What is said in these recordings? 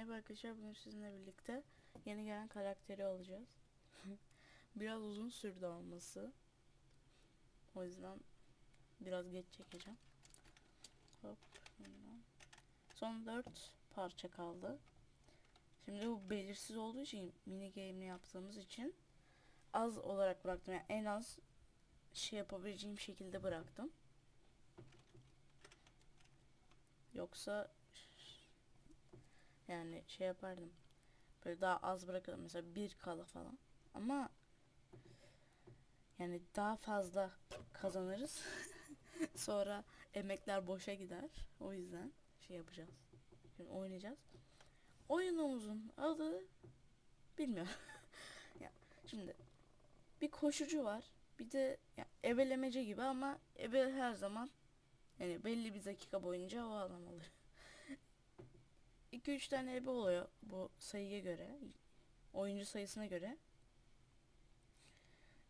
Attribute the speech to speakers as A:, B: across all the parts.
A: Merhaba arkadaşlar bugün sizinle birlikte yeni gelen karakteri alacağız. biraz uzun sürdü alması. O yüzden biraz geç çekeceğim. Hop. Son 4 parça kaldı. Şimdi bu belirsiz olduğu için mini game'ini yaptığımız için az olarak bıraktım. Yani en az şey yapabileceğim şekilde bıraktım. Yoksa yani şey yapardım. Böyle daha az bırakırdım. Mesela bir kala falan. Ama yani daha fazla kazanırız. Sonra emekler boşa gider. O yüzden şey yapacağız. Şimdi oynayacağız. Oyunumuzun adı bilmiyorum. ya şimdi bir koşucu var. Bir de ya, ebelemece gibi ama ebe her zaman yani belli bir dakika boyunca o adam alır. 2-3 tane ebe oluyor bu sayıya göre. Oyuncu sayısına göre.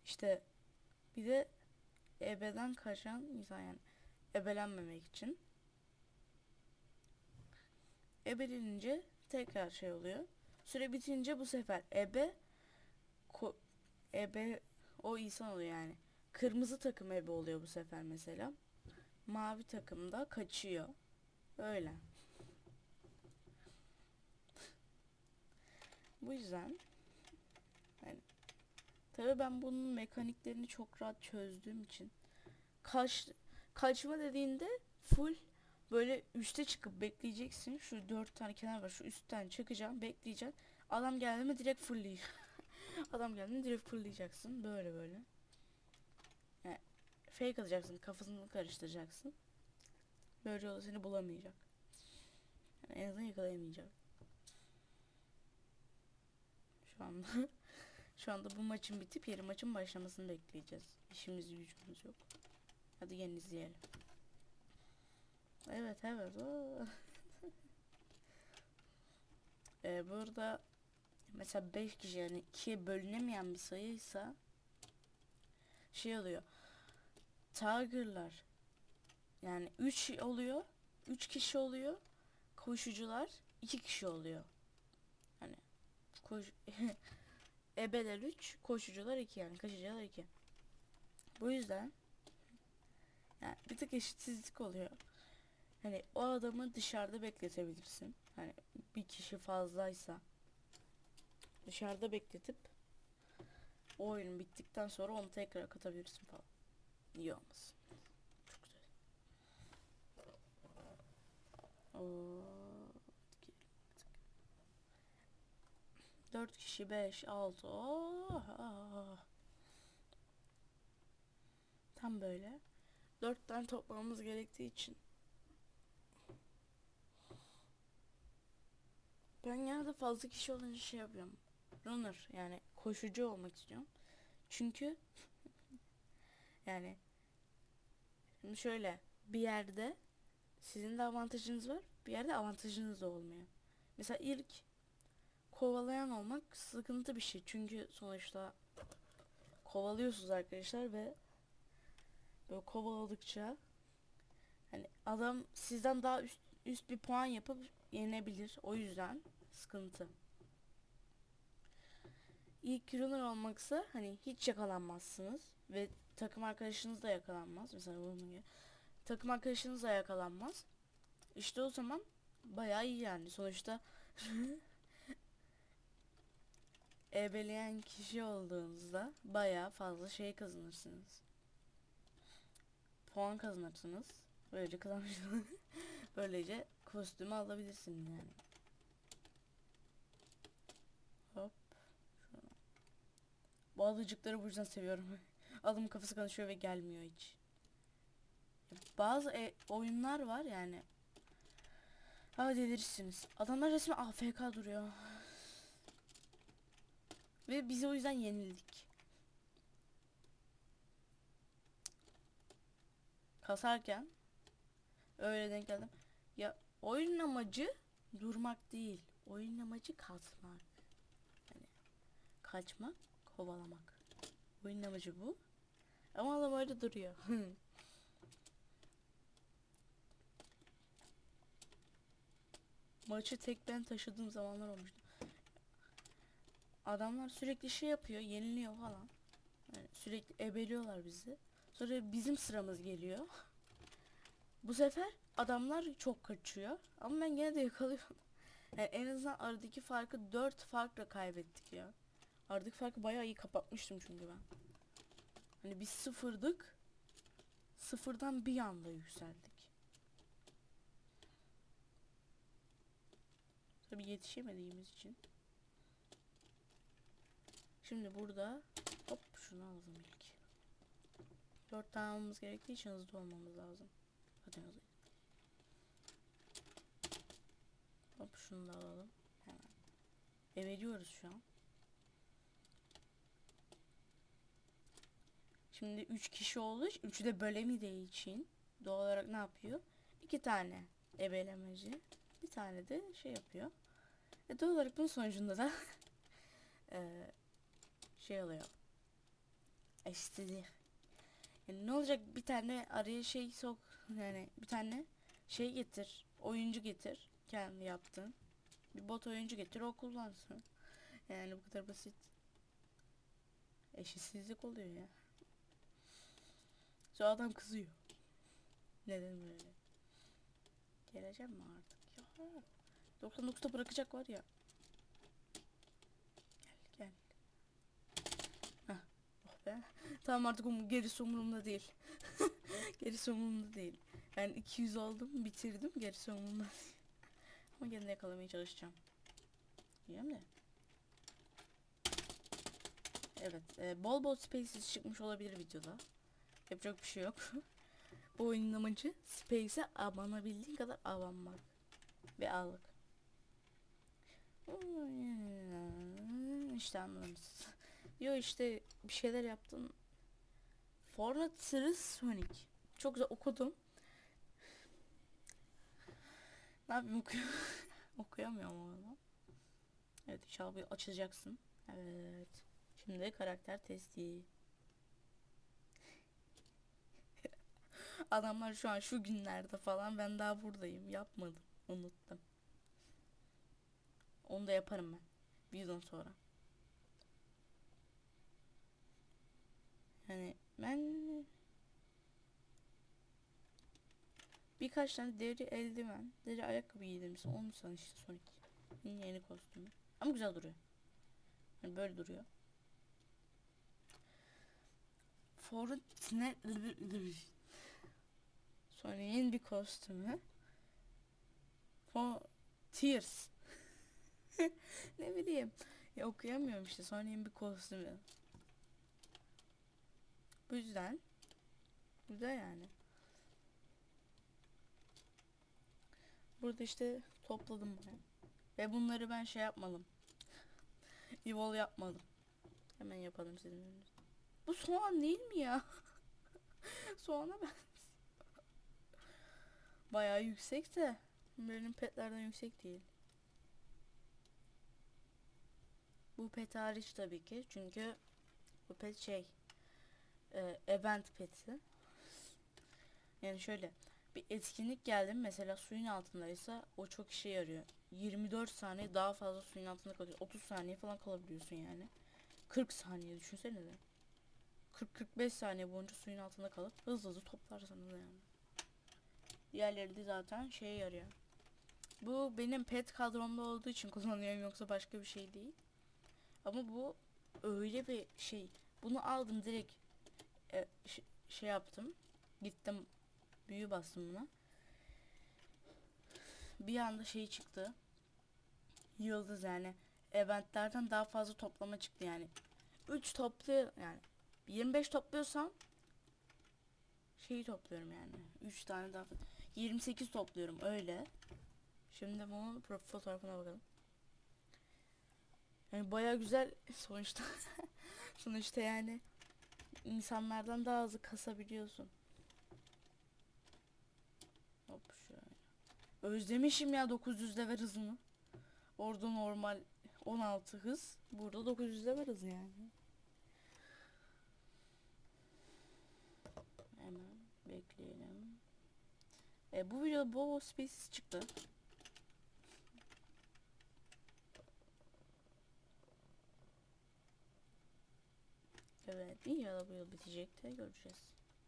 A: İşte bir de ebeden kaçan insan yani ebelenmemek için. Ebelenince tekrar şey oluyor. Süre bitince bu sefer ebe ko- ebe o insan oluyor yani. Kırmızı takım ebe oluyor bu sefer mesela. Mavi takımda kaçıyor. Öyle. Bu yüzden yani tabii ben bunun mekaniklerini çok rahat çözdüğüm için kaç kaçma dediğinde full böyle üste çıkıp bekleyeceksin. Şu dört tane kenar var. Şu üstten çıkacağım, bekleyeceksin. Adam geldi mi direkt fullleyeceksin. Adam geldi mi direkt fullleyeceksin. Böyle böyle. Yani fake atacaksın, kafasını karıştıracaksın. Böylece o seni bulamayacak. Yani en azından yakalayamayacak. Şu anda şu anda bu maçın bitip yeni maçın başlamasını bekleyeceğiz. İşimiz gücümüz yok. Hadi gelin izleyelim. Evet evet. ee, burada mesela 5 kişi yani 2'ye bölünemeyen bir sayıysa şey oluyor. Tiger'lar yani 3 oluyor. 3 kişi oluyor. Koşucular 2 kişi oluyor. Koş ebeler 3, koşucular 2 yani koşucular 2. Bu yüzden yani bir tık eşitsizlik oluyor. Hani o adamı dışarıda bekletebilirsin. Hani bir kişi fazlaysa dışarıda bekletip o oyun bittikten sonra onu tekrar katabilirsin falan. İyi olmasın. Çok güzel. Oo, Dört kişi, beş, altı. Oh, ah. Tam böyle. Dört tane toplamamız gerektiği için. Ben genelde fazla kişi olunca şey yapıyorum. Runner yani koşucu olmak istiyorum. Çünkü yani şimdi şöyle bir yerde sizin de avantajınız var. Bir yerde avantajınız da olmuyor. Mesela ilk kovalayan olmak sıkıntı bir şey. Çünkü sonuçta kovalıyorsunuz arkadaşlar ve böyle kovaladıkça hani adam sizden daha üst, üst bir puan yapıp yenebilir. O yüzden sıkıntı. İlk runner olmaksa hani hiç yakalanmazsınız ve takım arkadaşınız da yakalanmaz. Mesela bunun gibi. Takım arkadaşınız da yakalanmaz. İşte o zaman bayağı iyi yani. Sonuçta ebeleyen kişi olduğunuzda bayağı fazla şey kazanırsınız. Puan kazanırsınız. Böylece kazanırsınız. Böylece kostümü alabilirsiniz yani. Hop. Şuna. Bu alıcıkları bu yüzden seviyorum. Adam kafası konuşuyor ve gelmiyor hiç. Bazı e oyunlar var yani. Ha delirirsiniz. Adamlar resmen AFK duruyor. Ve biz o yüzden yenildik. Kasarken öyle denk geldim. Ya oyunun amacı durmak değil. Oyunun amacı kaçmak. Yani kaçmak, kovalamak. Oyunun amacı bu. Ama adam öyle duruyor. maçı tek ben taşıdığım zamanlar olmuştu. Adamlar sürekli şey yapıyor, yeniliyor falan. Yani sürekli ebeliyorlar bizi. Sonra bizim sıramız geliyor. Bu sefer adamlar çok kaçıyor. Ama ben gene de yakalıyorum. Yani en azından aradaki farkı 4 farkla kaybettik ya. Aradaki farkı bayağı iyi kapatmıştım çünkü ben. Hani biz sıfırdık. Sıfırdan bir anda yükseldik. Tabii yetişemediğimiz için. Şimdi burada hop şunu alalım ilk. Dört tane almamız gerektiği için hızlı olmamız lazım. Hadi hızlı. Hop şunu da alalım. Hemen. Eveliyoruz şu an. Şimdi 3 kişi olduğu için, üçü de bölemediği için doğal olarak ne yapıyor? İki tane ebelemeci, bir tane de şey yapıyor. E doğal olarak bunun sonucunda da eee, şey oluyor. Eşitsizlik. Yani ne olacak bir tane araya şey sok yani bir tane şey getir, oyuncu getir kendi yaptın. Bir bot oyuncu getir o kullansın. Yani bu kadar basit. Eşitsizlik oluyor ya. Şu adam kızıyor. Neden böyle? Geleceğim mi artık? Ya. 99'da bırakacak var ya. Be. Tamam artık um gerisi umurumda değil. gerisi umurumda değil. Yani 200 aldım bitirdim gerisi umurumda değil. Ama gene yakalamaya çalışacağım. Diyeyim de. Evet. E, bol bol spaces çıkmış olabilir videoda. Yapacak bir şey yok. Bu oyunun amacı Space'e abanabildiğin kadar abanmak. Ve aldık. İşte anladınız. Yo işte bir şeyler yaptım. Fortnite Sırrı Sonic. Çok güzel okudum. Ne yapayım okuyor. Okuyamıyorum ama. Evet inşallah bir açacaksın. Evet. Şimdi karakter testi. Adamlar şu an şu günlerde falan ben daha buradayım. Yapmadım. Unuttum. Onu da yaparım ben. Videodan sonra. Yani ben birkaç tane deri eldiven, deri ayakkabı giydim. Onu san işte Sonic. Yeni kostümü. Ama güzel duruyor. Yani böyle duruyor. Fortnite Sonic'in bir kostümü. For Tears. ne bileyim. Ya okuyamıyorum işte. Sonic'in bir kostümü. Bu yüzden güzel yani. Burada işte topladım ben. Ve bunları ben şey yapmadım. Evol yapmadım. Hemen yapalım sizin önünüzde. Bu soğan değil mi ya? Soğana ben. Bayağı yüksek de benim petlerden yüksek değil. Bu pet hariç tabii ki çünkü bu pet şey e, event peti. Yani şöyle bir etkinlik geldi mesela suyun altındaysa o çok işe yarıyor. 24 saniye daha fazla suyun altında kalıyor. 30 saniye falan kalabiliyorsun yani. 40 saniye düşünsene de. 40-45 saniye boyunca suyun altında kalıp hızlı hızlı toplarsın yani. Diğerleri de zaten şeye yarıyor. Bu benim pet kadromda olduğu için kullanıyorum yoksa başka bir şey değil. Ama bu öyle bir şey. Bunu aldım direkt e, şey yaptım. Gittim büyü bastım buna. Bir anda şey çıktı. Yıldız yani. Eventlerden daha fazla toplama çıktı yani. 3 topluyor yani 25 topluyorsam şeyi topluyorum yani. 3 tane daha 28 topluyorum öyle. Şimdi bunun profil fotoğrafına bakalım. Yani baya güzel sonuçta. sonuçta yani insanlardan daha hızlı kasabiliyorsun. Hop şöyle. Özlemişim ya 900 level hızını. Orada normal 16 hız. Burada 900 level hız yani. Hemen bekleyelim. E, bu videoda bol bol spaces çıktı. Evet inşallah bu yıl bitecek de göreceğiz.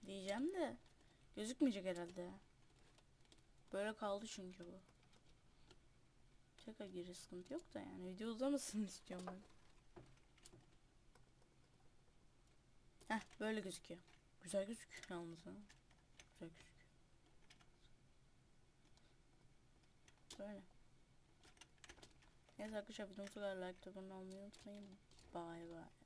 A: Diyeceğim de gözükmeyecek herhalde. Böyle kaldı çünkü bu. Tekrar geri sıkıntı yok da yani video uzamasın istiyorum ben. Heh böyle gözüküyor. Güzel gözüküyor yalnız ha. Güzel gözüküyor. Böyle. Neyse arkadaşlar videomuzu kadar like abone olmayı unutmayın. Bye bye.